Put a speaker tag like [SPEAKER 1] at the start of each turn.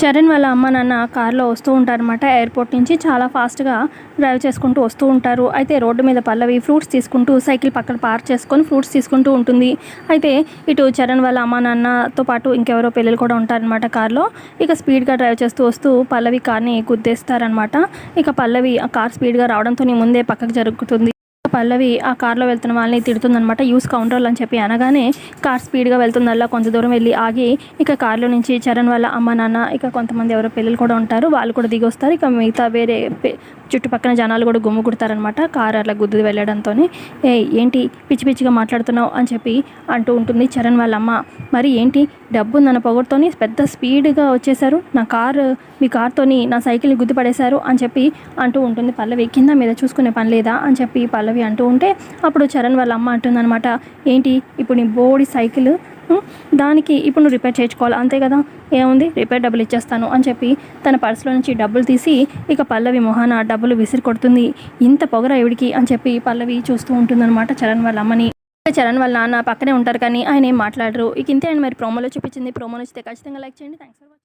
[SPEAKER 1] చరణ్ వాళ్ళ అమ్మ నాన్న కారులో వస్తూ ఉంటారనమాట ఎయిర్పోర్ట్ నుంచి చాలా ఫాస్ట్గా డ్రైవ్ చేసుకుంటూ వస్తూ ఉంటారు. అయితే రోడ్డు మీద పల్లవి ఫ్రూట్స్ తీసుకుంటూ సైకిల్ పక్కన పార్క్ చేసుకొని ఫ్రూట్స్ తీసుకుంటూ ఉంటుంది. అయితే ఇటు చరణ్ వాళ్ళ అమ్మ నాన్నతో పాటు ఇంకెవరో పిల్లలు కూడా ఉంటారనమాట కారులో. ఇక స్పీడ్గా డ్రైవ్ చేస్తూ వస్తూ పల్లవి కార్ని గుద్దేస్తారనమాట ఇక పల్లవి ఆ కార్ స్పీడ్గా రావడంతో ముందే పక్కకు జరుగుతుంది. పల్లవి ఆ కార్లో వెళ్తున్న వాళ్ళని తిడుతుందనమాట యూస్ కౌంటర్లు అని చెప్పి అనగానే కార్ స్పీడ్గా వెళ్తుందల్లా కొంత దూరం వెళ్ళి ఆగి ఇక కార్లో నుంచి చరణ్ వాళ్ళ అమ్మ నాన్న ఇక కొంతమంది ఎవరో పిల్లలు కూడా ఉంటారు. వాళ్ళు కూడా దిగి వస్తారు. ఇక మిగతా వేరే చుట్టుపక్కల జనాలు కూడా గుమ్ము కుడతారనమాట కారు అట్లా గుద్దు వెళ్ళడంతో ఏ ఏంటి పిచ్చి పిచ్చిగా మాట్లాడుతున్నావు అని చెప్పి అంటూ ఉంటుంది చరణ్ వాళ్ళ అమ్మ మరి ఏంటి? డబ్బు నన్ను పొగడుతోని పెద్ద స్పీడ్గా వచ్చేసారు నా కారు మీ కార్తోని నా సైకిల్ని గుద్దు పడేశారు అని చెప్పి అంటూ ఉంటుంది పల్లవి. కింద మీద చూసుకునే పని లేదా అని చెప్పి పల్లవి అంటూ ఉంటే అప్పుడు చరణ్ వాళ్ళ అమ్మ అంటుందన్నమాట. ఏంటి? ఇప్పుడు నీ బోడి సైకిల్ దానికి ఇప్పుడు నువ్వు రిపేర్ చేయించుకోవాలి. అంతే కదా? ఏముంది? రిపేర్ డబ్బులు ఇచ్చేస్తాను అని చెప్పి తన పర్సులో నుంచి డబ్బులు తీసి ఇక పల్లవి మొహాన డబ్బులు విసిరి కొడుతుంది. ఇంత పొగర ఎవడికి? అని చెప్పి పల్లవి చూస్తూ ఉంటుందన్నమాట చరణ్ వాళ్ళ అమ్మని. చరణ్ వాళ్ళ నాన్న పక్కనే ఉంటారు కానీ ఆయన ఏం మాట్లాడరు. ఇక ఇంతే అండి మరి. ప్రోమోలో చూపించింది. ప్రోమో నచ్చితే ఖచ్చితంగా లైక్ చేయండి. Thanks for watching